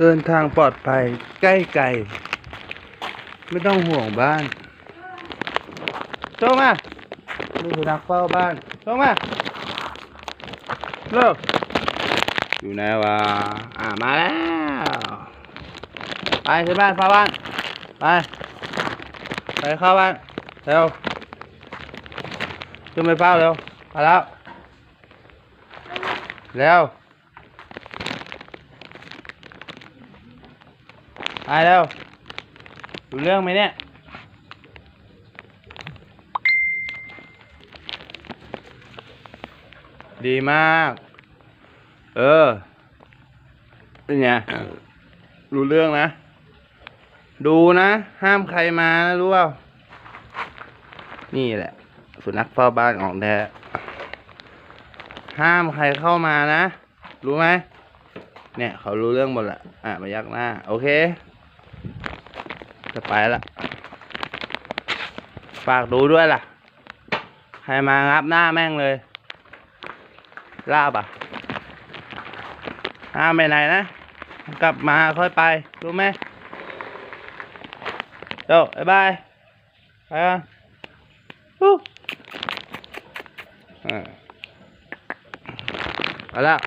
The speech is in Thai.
เดินทางปลอดภัย ใกล้ไกลไม่ต้องห่วงบ้านโจมาดูสุนัขเฝ้าบ้านโจมาเลิกอยู่ไหนวะอ่ามาแล้ว ไปขึ้นบ้านเฝ้าบ้าน ไป ไปเข้าบ้าน เร็วขึ้นไปเฝ้าเร็วมาแล้ว เร็ว ไปเร็วดูเรื่องไหมเนี่ย ดีมาก เออเป็นไงรู้เรื่องนะ ดูนะ ห้ามใครมานะรู้เปล่า นี่แหละ สุนัขเฝ้าบ้านของแท้ห้ามใครเข้ามานะ รู้ไหมเนี่ย เขารู้เรื่องหมดละอะมายักหน้า โอเค จะไปละฝากดูด้วยล่ะ ใครมางับหน้าแม่งเลย ลาบอะห้ามไปไหนนะ กลับมาค่อยไป รู้ไหมเดี๋ยวบ๊ายบาย ไปกันฮู้อ่าไปแล้ว